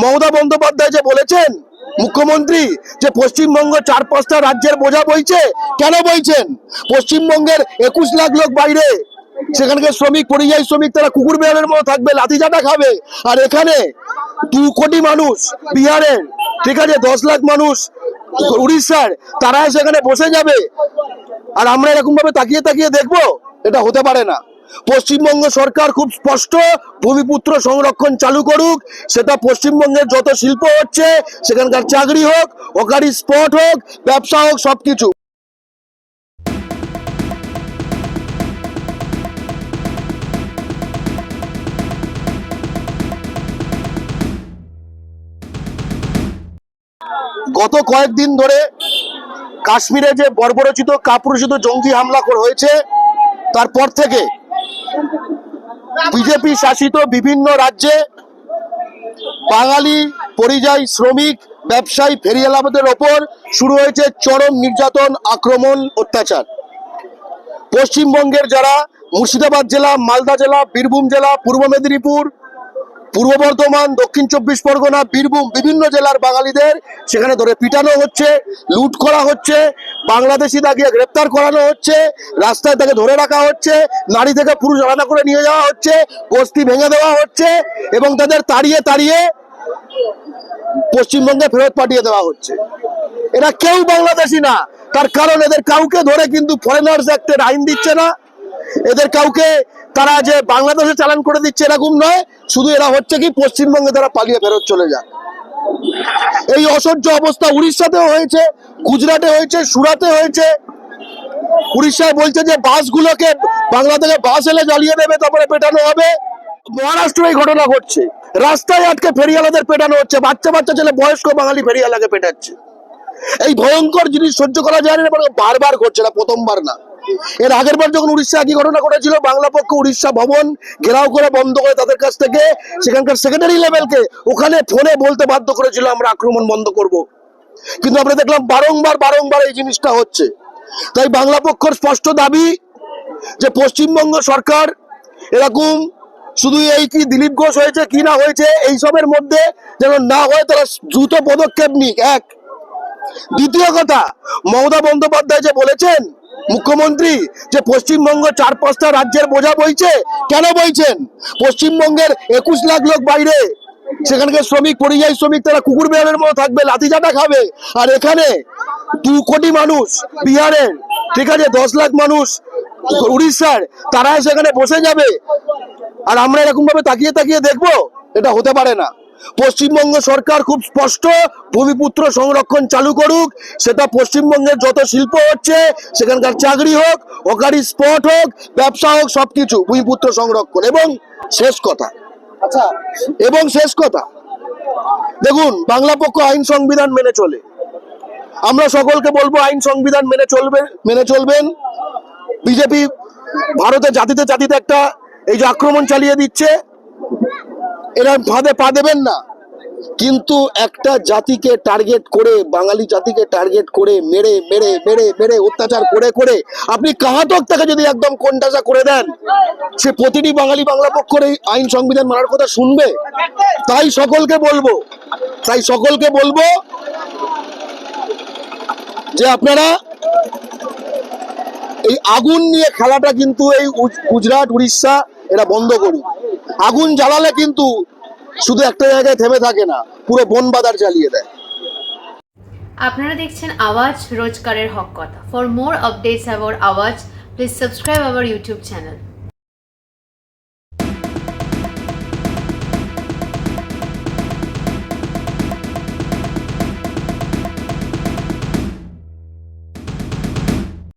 মমতা বন্দ্যোপাধ্যায় যে বলেছেন, মুখ্যমন্ত্রী যে পশ্চিমবঙ্গ চার পাঁচটা রাজ্যের বোঝা বইছে, কেন বইছেন? পশ্চিমবঙ্গের একুশ লাখ লোক বাইরে, সেখানকার শ্রমিক, পরিযায়ী শ্রমিক, তারা কুকুর বেড়ালের মতো থাকবে, লাঠি চাটা খাবে। আর এখানে দু কোটি মানুষ বিহারের ঠিক আছে, দশ লাখ মানুষ উড়িষ্যার, তারা সেখানে বসে যাবে। আর আমরা এরকম ভাবে তাকিয়ে তাকিয়ে দেখব, এটা হতে পারে না। পশ্চিমবঙ্গ সরকার খুব স্পষ্ট ভূমিপুত্র সংরক্ষণ চালু করুক, সেটা পশ্চিমবঙ্গের যত শিল্প হচ্ছে, সেখানকার চাকরি হোক ওকারি স্পট হোক, ব্যবসা হোক, সবকিছু। গত কয়েকদিন ধরে কাশ্মীরে যে বর্বরচিত, কাপুরুষিত জঙ্গি হামলা হয়েছে, তারপর থেকে বিজেপি শাসিত বিভিন্ন রাজ্যে বাঙালি পরিযায়ী শ্রমিক, ব্যবসায়ী ফেরিয়ালাদের ওপর শুরু হয়েছে চরম নির্যাতন, আক্রমণ, অত্যাচার। পশ্চিমবঙ্গের যারা মুর্শিদাবাদ জেলা, মালদা জেলা, বীরভূম জেলা, পূর্ব মেদিনীপুর পূর্ব বর্ধমান, দক্ষিণ চব্বিশ পরগনা, বীরভূম বিভিন্ন জেলার বাঙালিদের সেখানে ধরে পিটানো হচ্ছে, লুট করা হচ্ছে বাংলাদেশি তাকে গ্রেপ্তার করানো হচ্ছে, রাস্তায় তাকে ধরে রাখা হচ্ছে, নারী থেকে পুরুষ আলাদা করে নিয়ে যাওয়া হচ্ছে, বস্তি ভেঙে দেওয়া হচ্ছে এবং তাদের তাড়িয়ে তাড়িয়ে পশ্চিমবঙ্গে ফেরত পাঠিয়ে দেওয়া হচ্ছে। এরা কেউ বাংলাদেশি না, তার কারণ এদের কাউকে ধরে কিন্তু ফরেনার্স অ্যাক্টের আইন দিচ্ছে না। এদের কাউকে তারা যে বাংলাদেশে চালান করে দিচ্ছে এরকম নয়, শুধু এরা হচ্ছে কি পশ্চিমবঙ্গে তারা পালিয়ে ফেরত চলে যায়। এই অসহ্য অবস্থা উড়িষ্যাতেও হয়েছে, গুজরাটে হয়েছে, সুরাতে হয়েছে। উড়িষ্যায় বলছে যে বাসগুলোকে বাংলা থেকে বাস এলে জ্বালিয়ে দেবে, তারপরে পেটানো হবে। মহারাষ্ট্রে এই ঘটনা ঘটছে। রাস্তায় আটকে ফেরিয়ালাদের পেটানো হচ্ছে। বাচ্চা বাচ্চা ছেলে, বয়স্ক বাঙালি ফেরিয়ালাকে পেটাচ্ছে। এই ভয়ঙ্কর জিনিস সহ্য করা যায় না বরং বারবার ঘটছে না, প্রথমবার না। এর আগের বার যখন উড়িষ্যা একই ঘটনা ঘটেছিল, বাংলা পক্ষ উড়িষ্যা ভবন ঘেরাও করে বন্ধ করে তাদের কাছ থেকে সেখানকার সেক্রেটারি লেভেলকে ওখানে ফোনে বলতে বাধ্য করেছিল, আমরা আক্রমণ বন্ধ করব। কিন্তু আমরা দেখলাম বারংবার বারংবার এই জিনিসটা হচ্ছে। তাই বাংলা পক্ষের স্পষ্ট দাবি যে পশ্চিমবঙ্গ সরকার এরকম শুধু এই কি দিলীপ ঘোষ হয়েছে, কি না হয়েছে, এইসবের মধ্যে যেন না হয়, তারা দ্রুত পদক্ষেপ নিক। এক। দ্বিতীয় কথা, মমতা বন্দ্যোপাধ্যায় যে বলেছেন মুখ্যমন্ত্রী যে পশ্চিমবঙ্গ চার পাঁচটা রাজ্যের বোঝা বইছে, কেন বইছেন? পশ্চিমবঙ্গের একুশ লাখ লোক বাইরে। সেখানকার শ্রমিক, পরিযায়ী শ্রমিক, তারা কুকুর বেড়ালের মতো থাকবে, লাঠি চাটা খাবে। আর এখানে দু কোটি মানুষ বিহারের ঠিক আছে, দশ লাখ মানুষ উড়িষ্যার, তারা সেখানে বসে যাবে। আর আমরা এরকম ভাবে তাকিয়ে তাকিয়ে দেখব, এটা হতে পারে না। পশ্চিমবঙ্গ সরকার খুব স্পষ্ট ভূমিপুত্র সংরক্ষণ চালু করুক সেটা পশ্চিমবঙ্গের যত শিল্প হচ্ছে সেখানকার চাকরি হোক ওকারি স্পট হোক ব্যবসা হোক সবকিছু ভূমিপুত্র সংরক্ষণ। এবং শেষ কথা আচ্ছা। এবং শেষ কথা দেখুন বাংলা পক্ষ আইন সংবিধান মেনে চলে। আমরা সকলকে বলব আইন সংবিধান মেনে চলবে মেনে চলবেন। বিজেপি ভারতে জাতিতে জাতিতে একটা এই যে আক্রমণ চালিয়ে দিচ্ছে এরা ফাঁদে পা দেবেন না। কিন্তু একটা জাতিকে টার্গেট করে, বাঙালি জাতিকে টার্গেট করে মেরে মেরে মেরে মেরে অত্যাচার করে করে আপনি কাহাতক তাকে যদি একদম কোনটাসা করে দেন, সে প্রতিটি বাঙালি বাংলা পক্ষের আইন সংবিধান মানার কথা শুনবে। তাই সকলকে বলব, তাই সকলকে বলব যে আপনারা এই আগুন নিয়ে খেলাটা কিন্তু এই গুজরাট, উড়িষ্যা এরা বন্ধ করুক। আগুন জ্বালালে কিন্তু শুধু একটা জায়গায় থেমে থাকে না, পুরো বন বাদার জ্বালিয়ে দেয়। আপনারা দেখছেন আওয়াজ রোজকারের হক কথা। For more updates about Awaaz please subscribe our YouTube channel